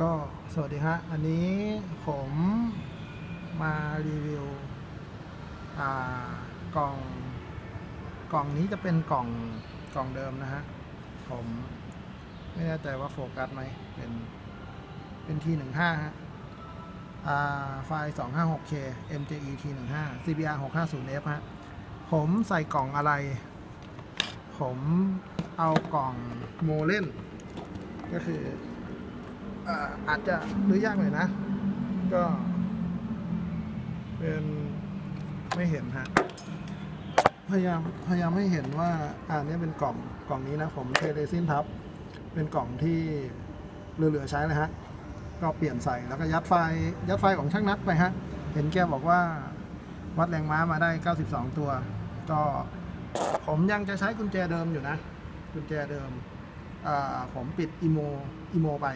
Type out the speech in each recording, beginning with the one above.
ก็สวัสดีฮะอันนี้ผมมารีวิวกล่องกล่องนี้จะเป็นกล่องกล่องเดิมนะฮะ ผมไม่แน่ใจว่าโฟกัสไหมเป็นเป็นทีหนึ่งห้าฮะอ่าไฟล์ 256K MJE T15 CBR 650F ฮะ ผมใส่กล่องอะไร ผมเอากล่องโมเล่น ก็คือ อาจจะดูยากหน่อยนะ ก็ เป็นไม่เห็นฮะพยายามพยายามให้เห็นว่าอ่านี่เป็นกล่องกล่องนี้นะ ผมเทเรซินทับ เป็นกล่องที่เหลือๆใช้เลยฮะ ก็เปลี่ยนใส่แล้วก็ยัดไฟยัดไฟของช่างนัดไปฮะ เห็นแกบอกว่าวัดแรงม้ามาได้ 92 ตัว ก็ผมยังจะใช้กุญแจเดิมอยู่นะ กุญแจเดิมอ่าผมปิดอีโมอีโมไป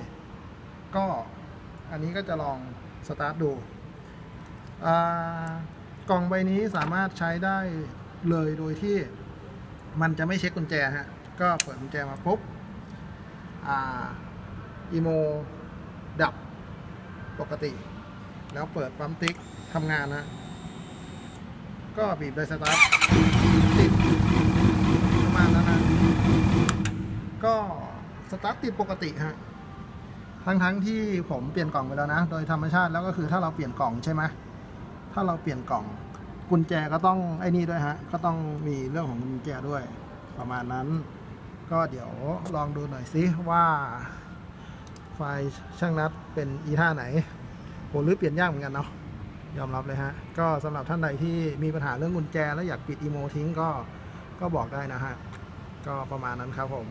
ก็อันนี้ก็จะลองสตาร์ทดูกล่องใบนี้สามารถใช้ได้เลยโดยที่มันจะไม่เช็คกุญแจฮะ ก็เปิดกุญแจมาปุ๊บอีโมดับปกติ แล้วเปิดปั๊มติ๊กทำงานนะ ก็บีบเลยสตาร์ทติดประมาณนั้นนะ ก็สตาร์ทติดปกติฮะ ทั้งทั้งๆที่ผมเปลี่ยนกล่องไปแล้วนะ โดยธรรมชาติแล้วก็คือถ้าเราเปลี่ยนกล่องใช่ไหมถ้าเราเปลี่ยนกล่อง กุญแจก็ต้องไอ้นี่ด้วยฮะ ก็ต้องมีเรื่องของกุญแจด้วย ประมาณนั้น ก็เดี๋ยวลองดูหน่อยสิว่า ไฟช่างนัดเป็นอีท่าไหนโหหรือเปลี่ยนยากเหมือนกันเนาะยอมรับเลยฮะ ก็สำหรับท่านใดที่มีปัญหาเรื่องกุญแจ แล้วอยากปิดอีโมทิ้งก็ก็บอกได้นะฮะ ก็ประมาณนั้นครับผม